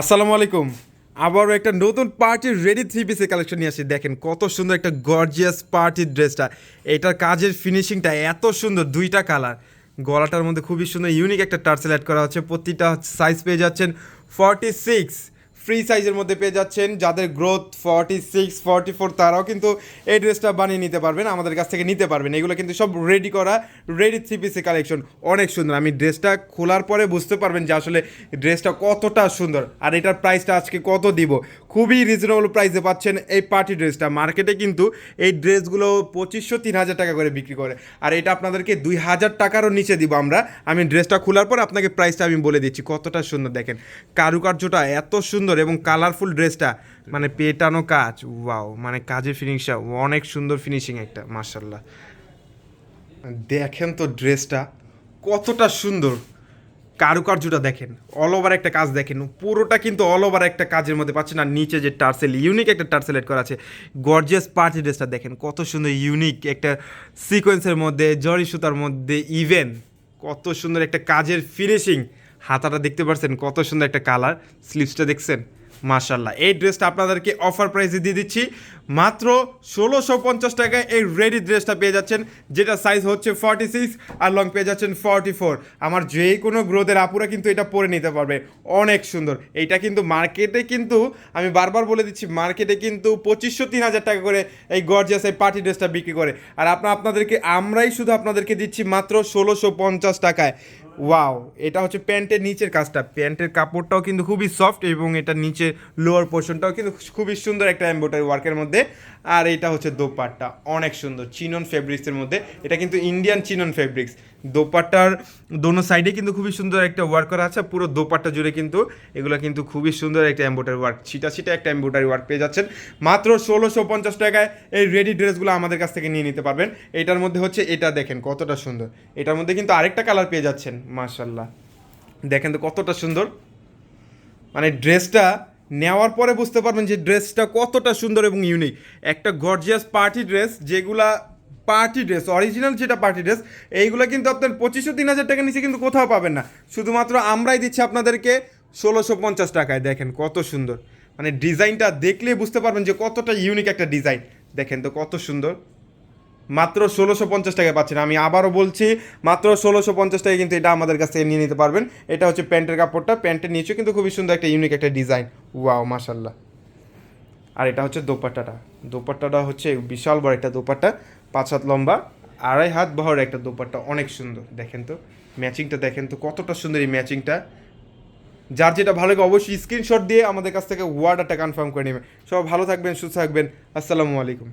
আসসালামু আলাইকুম। আবারও একটা নতুন পার্টির রেডি থ্রি পিসের কালেকশন নিয়ে আসি। দেখেন কত সুন্দর একটা গর্জিয়াস পার্টির ড্রেসটা এটার কাজের ফিনিশিংটা এত সুন্দর, দুইটা কালার গলাটার মধ্যে খুবই সুন্দর ইউনিক একটা টার্সেল অ্যাড করা হচ্ছে। প্রতিটা সাইজ পেয়ে যাচ্ছেন ফর্টি সিক্স ফ্রি সাইজের মধ্যে পেয়ে যাচ্ছেন। যাদের growth forty six forty four তারাও কিন্তু এই ড্রেসটা বানিয়ে নিতে পারবেন, আমাদের কাছ থেকে নিতে পারবেন। এগুলো কিন্তু সব রেডি করা রেডি থ্রি পিসের কালেকশন অনেক সুন্দর। আমি ড্রেসটা খোলার পরে বুঝতে পারবেন যে আসলে ড্রেসটা কতটা সুন্দর আর এটার প্রাইসটা আজকে কত দিব। খুবই রিজনেবল প্রাইসে পাচ্ছেন এই পার্টি ড্রেসটা মার্কেটে কিন্তু এই ড্রেসগুলো পঁচিশশো, তিন হাজার টাকা করে বিক্রি করে। আর এটা আপনাদেরকে দুই হাজার টাকারও নিচে দিব আমরা। আমি ড্রেসটা খোলার পর আপনাকে প্রাইসটা আমি বলে দিচ্ছি। কতটা সুন্দর দেখেন। কারুকার্যটা এত সুন্দর। এবং কালারফুল ড্রেসটা মানে পেটানো কাজ ওয়াও মানে কাজের ফিনিশিংটা অনেক সুন্দর ফিনিশিং একটা মার্শাল্লাহ দেখেন তো ড্রেসটা, কতটা সুন্দর। কারুকার্যটা দেখেন অল ওভার একটা কাজ দেখেন, পুরোটা কিন্তু অল ওভার একটা কাজের মধ্যে পাচ্ছেন। আর নিচে যে টার্সেল ইউনিক একটা টার্সেল এড করা আছে গর্জিয়াস পার্টি ড্রেসটা দেখেন, কত সুন্দর ইউনিক একটা সিকোয়েন্সের মধ্যে, জরি সুতার মধ্যে ইভেন কত সুন্দর একটা কাজের ফিনিশিং হাতাটা দেখতে পাচ্ছেন কত সুন্দর একটা কালার স্লিভসটা দেখছেন? মাশাল্লাহ এই ড্রেসটা আপনাদেরকে অফার প্রাইসে দিয়ে দিচ্ছি। মাত্র ষোলোশো পঞ্চাশ টাকায় এই রেডি ড্রেসটা পেয়ে যাচ্ছেন, যেটা সাইজ হচ্ছে ফর্টি সিক্স আর লং পেয়ে যাচ্ছেন ফর্টি ফোর আমার যে কোনো গ্রোথের আপুরা কিন্তু এটা পরে নিতে পারবে। অনেক সুন্দর। এইটা কিন্তু মার্কেটে কিন্তু, আমি বারবার বলে দিচ্ছি মার্কেটে কিন্তু পঁচিশশো তিন হাজার টাকা করে এই গর্জিয়াস এই পার্টি ড্রেসটা বিক্রি করে। আর আপনার আপনাদেরকে আমরাই শুধু আপনাদেরকে দিচ্ছি মাত্র ষোলোশো পঞ্চাশ টাকায়। ওয়াও এটা হচ্ছে প্যান্টের নিচের কাজটা। প্যান্টের কাপড়টাও কিন্তু খুবই সফট এবং এটা নিচের লোয়ার পোর্শনটাও কিন্তু খুবই সুন্দর একটা এমব্রয়ডারি ওয়ার্কের মধ্যে। আর এটা হচ্ছে দোপাট্টা, অনেক সুন্দর। চিনন ফেব্রিক্সের মধ্যে। এটা কিন্তু ইন্ডিয়ান চিনন ফেব্রিক্স দোপাট্টার দোনো সাইডে কিন্তু খুবই সুন্দর একটা ওয়ার্ক করা আছে। পুরো দোপাট্টা জুড়ে কিন্তু এগুলো কিন্তু খুবই সুন্দর একটা এমব্রয়ডারি ওয়ার্ক ছিটা ছিটা একটা এমব্রয়ডারি ওয়ার্ক পেয়ে যাচ্ছেন। মাত্র ষোলোশো পঞ্চাশ টাকায় এই রেডি ড্রেসগুলো আমাদের কাছ থেকে নিয়ে নিতে পারবেন। এটার মধ্যে হচ্ছে এটা দেখেন কতটা সুন্দর। এটার মধ্যে কিন্তু আরেকটা কালার পেয়ে যাচ্ছেন মার্শাল্লাহ দেখেন তো কতটা সুন্দর। মানে ড্রেসটা নেওয়ার পরে বুঝতে পারবেন যে ড্রেসটা কতটা সুন্দর এবং ইউনিক একটা গর্জিয়াস পার্টি ড্রেস যেগুলা পার্টি ড্রেস, অরিজিনাল যেটা পার্টি ড্রেস, এইগুলো কিন্তু আপনার পঁচিশশো তিন হাজার টাকার নিচে কিন্তু কোথাও পাবেন না। শুধুমাত্র আমরাই দিচ্ছি আপনাদেরকে ষোলোশো পঞ্চাশ টাকায়, দেখেন কত সুন্দর। মানে ডিজাইনটা দেখলে বুঝতে পারবেন যে কতটা ইউনিক একটা ডিজাইন। দেখেন তো কত সুন্দর। মাত্র ষোলোশো পঞ্চাশ টাকায় পাচ্ছেন। আমি আবারও বলছি, মাত্র ষোলোশো পঞ্চাশ টাকায় কিন্তু এটা আমাদের কাছ থেকে নিয়ে নিতে পারবেন। এটা হচ্ছে প্যান্টের কাপড়টা। প্যান্টের নিচেও কিন্তু খুবই সুন্দর একটা ইউনিক একটা ডিজাইন। ওয়াও মাশাল্লাহ আর এটা হচ্ছে দোপাট্টাটা। দোপাট্টাটা হচ্ছে বিশাল বড় একটা দোপাট্টা। পাঁচ হাত লম্বা, আড়াই হাত বহর একটা দোপাট্টা, অনেক সুন্দর, দেখেন তো। ম্যাচিংটা দেখেন তো, কতটা সুন্দর এই ম্যাচিংটা। যার যেটা ভালো লাগে অবশ্যই স্ক্রিনশট দিয়ে আমাদের কাছ থেকে ওয়ার্ডারটা কনফার্ম করে নেবেন। সব ভালো থাকবেন, সুস্থ থাকবেন, আসসালামু আলাইকুম।